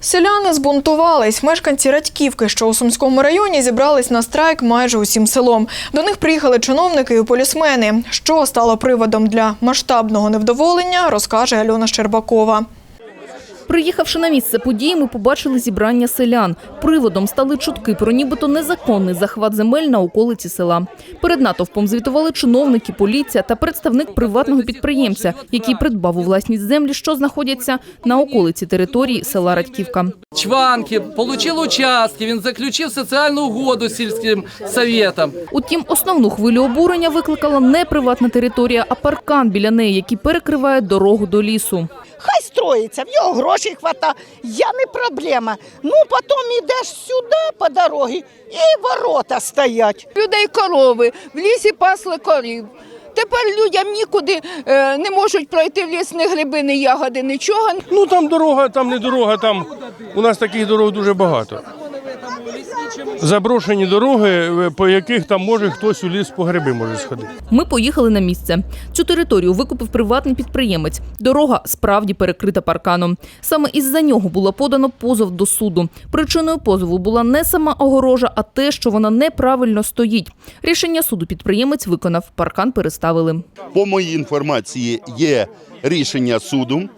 Селяни збунтувались. Мешканці Радьківки, що у Сумському районі, зібрались на страйк майже усім селом. До них приїхали чиновники і полісмени. Що стало приводом для масштабного невдоволення, розкаже Альона Щербакова. Приїхавши на місце події, ми побачили зібрання селян. Приводом стали чутки про нібито незаконний захват земель на околиці села. Перед натовпом звітували чиновники, поліція та представник приватного підприємця, який придбав у власність землі, що знаходяться на околиці території села Радьківка. Чванки, получил участки, він заключив соціальну угоду з сільським советом. Утім, основну хвилю обурення викликала не приватна територія, а паркан біля неї, який перекриває дорогу до лісу. Хай строїться, в нього грошей хватає, я не проблема. Ну, потім йдеш сюди по дорозі і ворота стоять. людей корови, в лісі пасли корів. Тепер людям нікуди е, не можуть пройти в ліс ні гриби, ні ягоди, нічого. Ну там дорога, там не дорога, там у нас таких дорог дуже багато. Заброшені дороги, е, по яких там може хтось у ліс по гриби може сходити. Ми поїхали на місце. Цю територію викупив приватний підприємець. Дорога справді перекрита парканом. Саме із-за нього було подано позов до суду. Причиною позову була не сама огорожа, а те, що вона неправильно стоїть. Рішення суду підприємець виконав. Паркан переставили. По моїй інформації є рішення суду.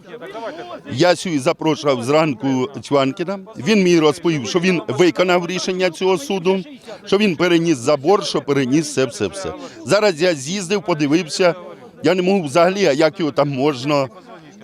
Я сюди запрошував зранку Чванкіна. Він мені розповів, що він виконав рішення цього суду, що він переніс забор, що переніс все, все, все. Зараз я з'їздив, подивився. Я не можу взагалі, а як його там можна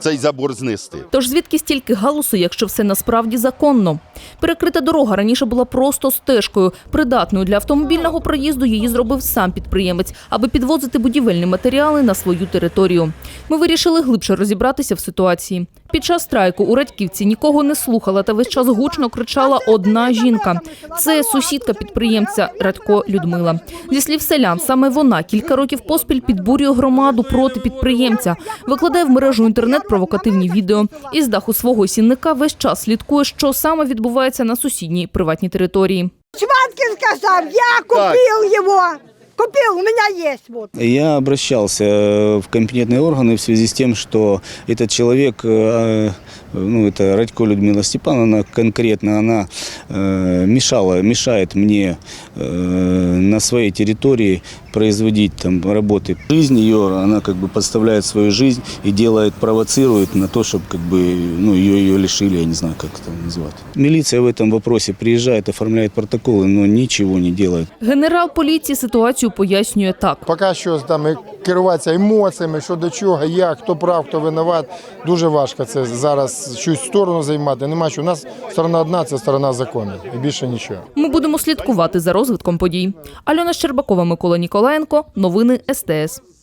цей забор знести. Тож звідки стільки галусу, якщо все насправді законно? Перекрита дорога раніше була просто стежкою. Придатною для автомобільного проїзду її зробив сам підприємець, аби підвозити будівельні матеріали на свою територію. Ми вирішили глибше розібратися в ситуації. Під час страйку у Радьківці нікого не слухала та весь час гучно кричала одна жінка. Це сусідка підприємця Радько Людмила. Зі слів селян, саме вона кілька років поспіль підбурює громаду проти підприємця, викладає в мережу інтернет провокативні відео. Із даху свого сінника весь час слідкує, що саме відбувається на сусідній приватній території. Чванкин сказав, я купив його. Купив, у мене є. Вот. Я обращался э, в компетентные органы в связи с тем, что этот человек, э, ну это Радько Людмила Степановна, конкретно она э, мешала, мешает мне э, на своей территории производить там работы. Жизнь ее, она как бы подставляет свою жизнь и делает, провоцирует на то, чтобы как бы, ну, ее, ее лишили, я не знаю, как это назвать. Милиция в этом вопросе приезжает, оформляет протоколы, но ничего не делает. Генерал поліції ситуацію пояснює так. Поки що там керуватися емоціями, що до чого, як, хто прав, хто винуват. Дуже важко це зараз щось сторону займати. Нема що. У нас сторона одна це сторона закону. І більше нічого. Ми будемо слідкувати за розвитком подій. Альона Щербакова, Микола Ніколаєнко. Новини СТС.